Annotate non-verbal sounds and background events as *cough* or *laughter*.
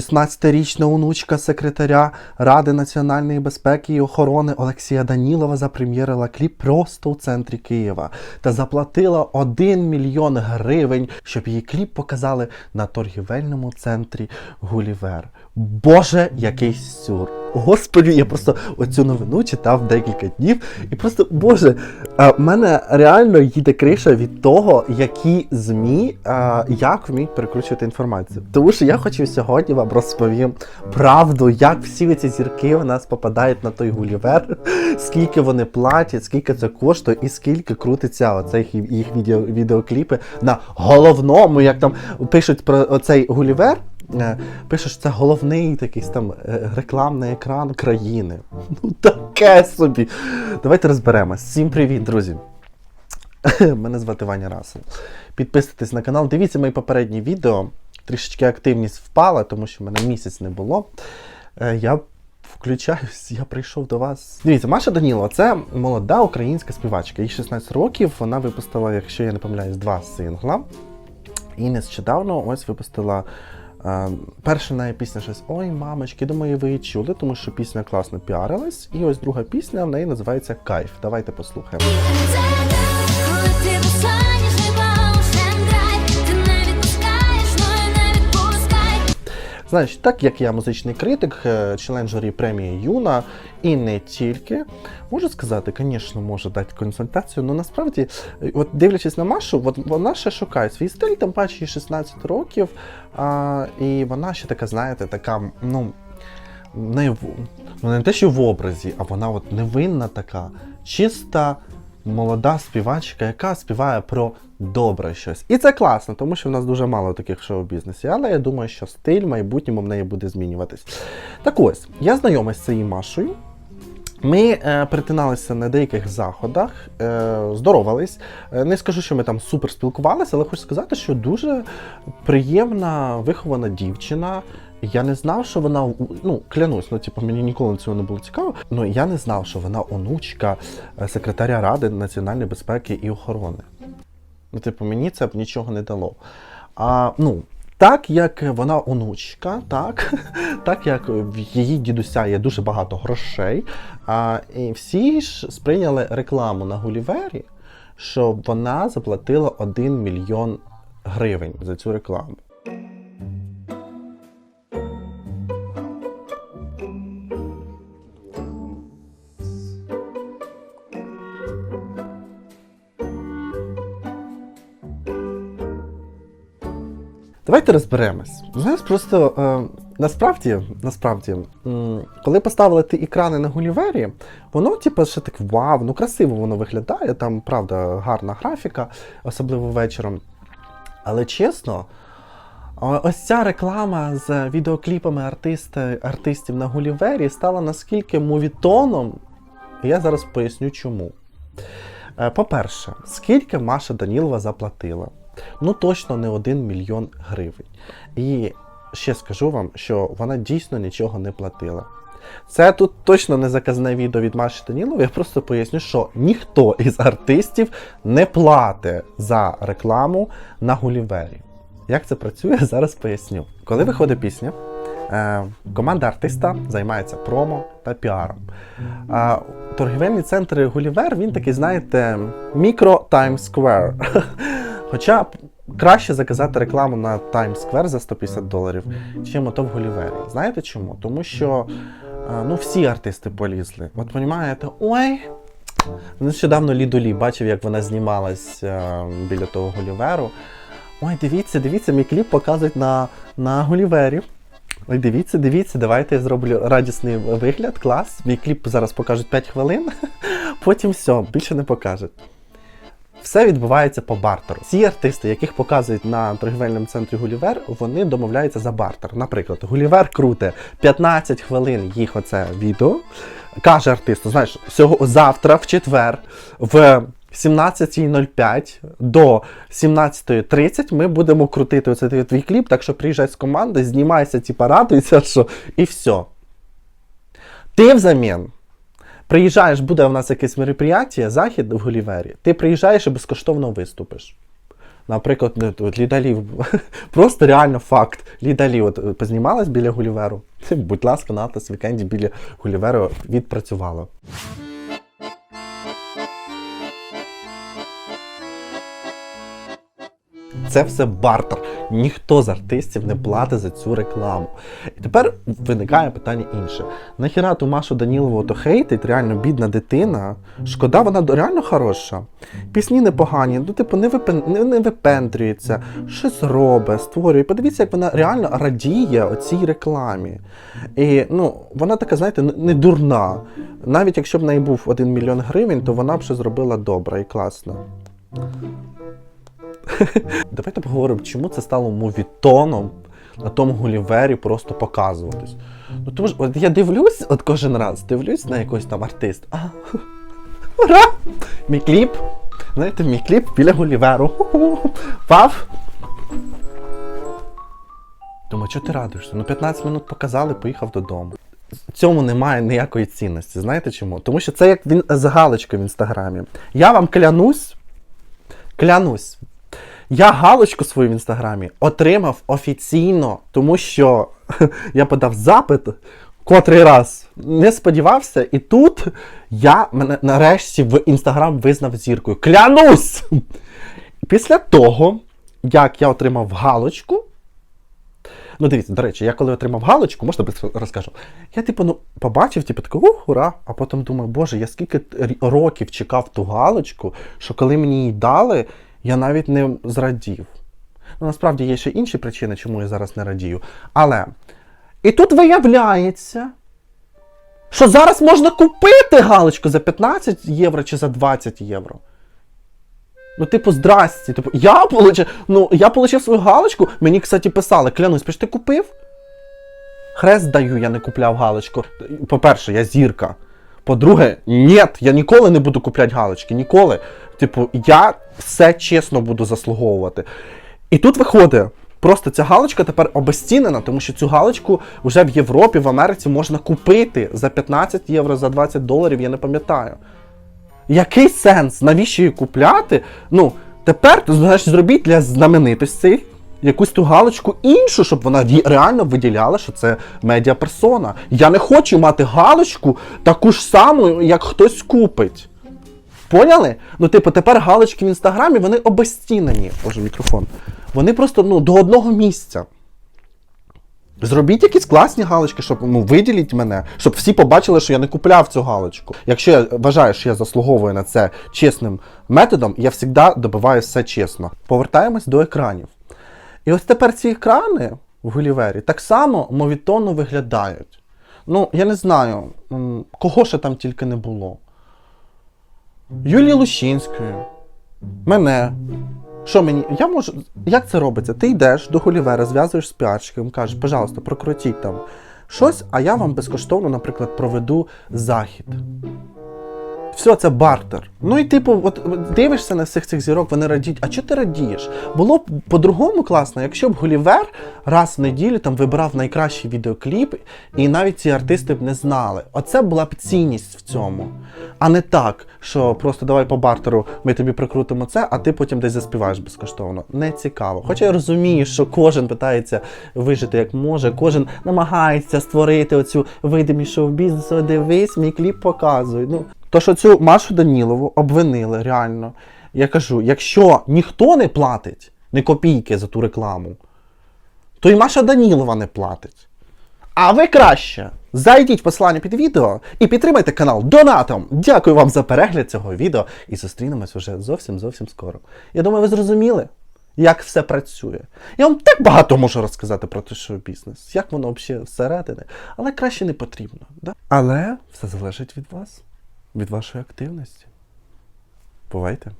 16-річна онучка секретаря Ради національної безпеки і охорони Олексія Данілова запрем'єрила кліп просто у центрі Києва та заплатила 1 мільйон гривень, щоб її кліп показали на торгівельному центрі Гулівер. Боже, який сюр! Господи, я просто оцю новину читав декілька днів, і просто Боже, в мене реально їде криша від того, які ЗМІ як вміють перекручувати інформацію. Тому що я хочу сьогодні вам розповім правду, як всі ці зірки в нас попадають на той гулівер, скільки вони платять, скільки це коштує, і скільки крутиться оцих їх відео, відеокліпи на головному, як там пишуть про оцей гулівер. Е, Пише, що це головний такий там е, рекламний екран країни. *laughs* Ну таке собі. Давайте розберемось. Всім привіт, друзі. *laughs* Мене звати Ваня Расел. Підписуйтесь на канал, дивіться мої попередні відео. Трішечки активність впала, тому що в мене місяць не було. Е, Я включаюсь, *laughs* я прийшов до вас. Дивіться, Маша Данілова це молода українська співачка. Їй 16 років. Вона випустила, якщо я не помиляюсь, два сингла. І нещодавно ось випустила. Перша неї пісня щось Ой, мамочки, думаю, ви її чули, тому що пісня класно піарилась. І ось друга пісня в неї називається Кайф. Давайте послухаємо. Знаєш, так як я музичний критик, е, член журі премії Юна, і не тільки, можу сказати, звісно, можу дати консультацію, але насправді, е, от дивлячись на Машу, от вона ще шукає свій стиль, тим паче їй 16 років, а, і вона ще така, знаєте, така, ну. Не, ну, не те, що в образі, а вона от невинна така, чиста, молода співачка, яка співає про добре щось. І це класно, тому що в нас дуже мало таких шоу-бізнесі. Але я думаю, що стиль в майбутньому в неї буде змінюватись. Так ось, я знайомий з цією Машою. Ми е, перетиналися на деяких заходах, е, здоровались. Е, не скажу, що ми там супер спілкувалися, але хочу сказати, що дуже приємна, вихована дівчина. Я не знав, що вона ну клянусь, ну типу, мені ніколи цього не було цікаво. Ну я не знав, що вона онучка е, секретаря Ради національної безпеки і охорони. Ну, типу, мені це б нічого не дало. А, ну, так як вона онучка, так, *laughs* так як в її дідуся є дуже багато грошей, а, і всі ж сприйняли рекламу на Гулівері, що вона заплатила 1 мільйон гривень за цю рекламу. Давайте розберемось. Знаєш, просто е, насправді, насправді, м, коли поставили ті екрани на Гулівері, воно, типу, ще так вау, ну красиво воно виглядає, там, правда, гарна графіка, особливо вечором. Але чесно, Ось ця реклама з відеокліпами артисти, артистів на Гулівері стала наскільки мовітоном, я зараз поясню чому. Е, По-перше, скільки Маша Данілова заплатила? Ну точно не 1 мільйон гривень. І ще скажу вам, що вона дійсно нічого не платила. Це тут точно не заказне відео від Маші Данілової, я просто поясню, що ніхто із артистів не платить за рекламу на Гулівері. Як це працює, *laughs* зараз поясню. Коли виходить пісня, е, команда артиста займається промо та піаром. Торгівельний центр Гулівер, він такий, знаєте, мікро Times Square. *laughs* Хоча краще заказати рекламу на Times Square за 150 доларів, чим ото в Гулівері. Знаєте чому? Тому що е, ну, всі артисти полізли. От розумієте, ой. Нещодавно Лідолі бачив, як вона знімалась е, біля того Гуліверу. Ой, дивіться, дивіться, мій кліп показують на, на Гулівері. Ой, дивіться, дивіться, давайте я зроблю радісний вигляд, клас. Мій кліп зараз покажуть 5 хвилин, *laughs* потім все, більше не покажуть. Все відбувається по бартеру. Ці артисти, яких показують на торгівельному центрі Гулівер, вони домовляються за бартер. Наприклад, Гулівер круте 15 хвилин їх оце відео. Каже артисту, знаєш, сього, завтра, в четвер, в 17.05 до 17.30 ми будемо крутити оцей твій- кліп, так що приїжджай з команди, знімайся, типа, радуйся, що, і все. Ти взамін приїжджаєш, буде в нас якесь мероприятие, захід в Гулівері, ти приїжджаєш і безкоштовно виступиш. Наприклад, ну, от Лідалів, *laughs* просто реально факт. Лідалів от, познімалась біля Гуліверу. *laughs* Будь ласка, на Атлас вікенді біля Гуліверу відпрацювала. Це все бартер. Ніхто з артистів не платить за цю рекламу. І тепер виникає питання інше. Нахіра ту Машу Данілову то хейтить, реально бідна дитина. Шкода, вона реально хороша. Пісні непогані, ну, типу, не, випен... не, випендрюється, щось робить, створює. Подивіться, як вона реально радіє оцій рекламі. І ну, вона така, знаєте, не- дурна. Навіть якщо б в неї був 1 мільйон гривень, то вона б ще зробила добре і класно. *laughs* Давайте поговоримо, чому це стало мувітоном на тому Гулівері просто показуватись. Ну тому ж, от я дивлюсь, от кожен раз дивлюсь на якогось там артиста. А, *laughs* ура! Мій кліп. Знаєте, мій кліп біля Гуліверу. *laughs* Пав. Думаю, чого ти радуєшся? Ну 15 минут показали, поїхав додому. Цьому немає ніякої цінності. Знаєте чому? Тому що це як він з галочкою в інстаграмі. Я вам клянусь, клянусь, я галочку свою в інстаграмі отримав офіційно, тому що *laughs* я подав запит котрий раз. Не сподівався, і тут я мене нарешті в інстаграм визнав зіркою. Клянусь! Після того, як я отримав галочку. Ну, дивіться, до речі, я коли отримав галочку, можна розкажу. Я, типу, ну, побачив, типу, такий, ура! А потім думаю, боже, я скільки років чекав ту галочку, що коли мені її дали, я навіть не зрадів. Ну, насправді є ще інші причини, чому я зараз не радію. Але. І тут виявляється, що зараз можна купити галочку за 15 євро чи за 20 євро. Ну, типу, здрасті. Типу, я получив, ну, я получив свою галочку, мені, кстати, писали, клянусь, пиш, ти купив? Хрест даю, я не купляв галочку. По-перше, я зірка. По-друге, ні, я ніколи не буду купляти галочки. Ніколи. Типу, я все чесно буду заслуговувати. І тут виходить. Просто ця галочка тепер обезцінена, тому що цю галочку вже в Європі, в Америці можна купити за 15 євро, за 20 доларів, я не пам'ятаю. Який сенс? Навіщо її купляти? Ну, тепер, знаєш, зробіть для знаменитостей якусь ту галочку іншу, щоб вона реально виділяла, що це медіаперсона. Я не хочу мати галочку таку ж саму, як хтось купить. Поняли? Ну, типу, тепер галочки в інстаграмі вони обезцінені. Боже, мікрофон. Вони просто ну, до одного місця. Зробіть якісь класні галочки, щоб ну, виділіть мене, щоб всі побачили, що я не купляв цю галочку. Якщо я вважаю, що я заслуговую на це чесним методом, я завжди добиваю все чесно. Повертаємось до екранів. І ось тепер ці екрани в Гулівері так само мовітонно виглядають. Ну, я не знаю, кого ще там тільки не було. Юлії Лущинської, мене. Що мені? Я можу. Як це робиться? Ти йдеш до Гулівера, зв'язуєш з піарщиком, кажеш, пожалуйста, прокрутіть там щось, а я вам безкоштовно, наприклад, проведу захід. Все, це бартер. Ну і типу, от дивишся на всіх цих зірок, вони радіють. А чого ти радієш? Було б по-другому класно, якщо б Гулівер раз в неділю там вибирав найкращий відеокліп, і навіть ці артисти б не знали. Оце була б цінність в цьому. А не так, що просто давай по бартеру ми тобі прикрутимо це, а ти потім десь заспіваєш безкоштовно. Не цікаво. Хоча я розумію, що кожен питається вижити як може, кожен намагається створити оцю видимість шоу-бізнесу. Дивись, мій кліп показує. Ну, то, що цю Машу Данілову обвинили реально. Я кажу, якщо ніхто не платить не копійки за ту рекламу, то і Маша Данілова не платить. А ви краще зайдіть в посилання під відео і підтримайте канал донатом. Дякую вам за перегляд цього відео і зустрінемось уже зовсім зовсім скоро. Я думаю, ви зрозуміли, як все працює. Я вам так багато можу розказати про той шоу-бізнес, як воно взагалі всередини, але краще не потрібно. Да? Але все залежить від вас, від вашої активності. Бувайте!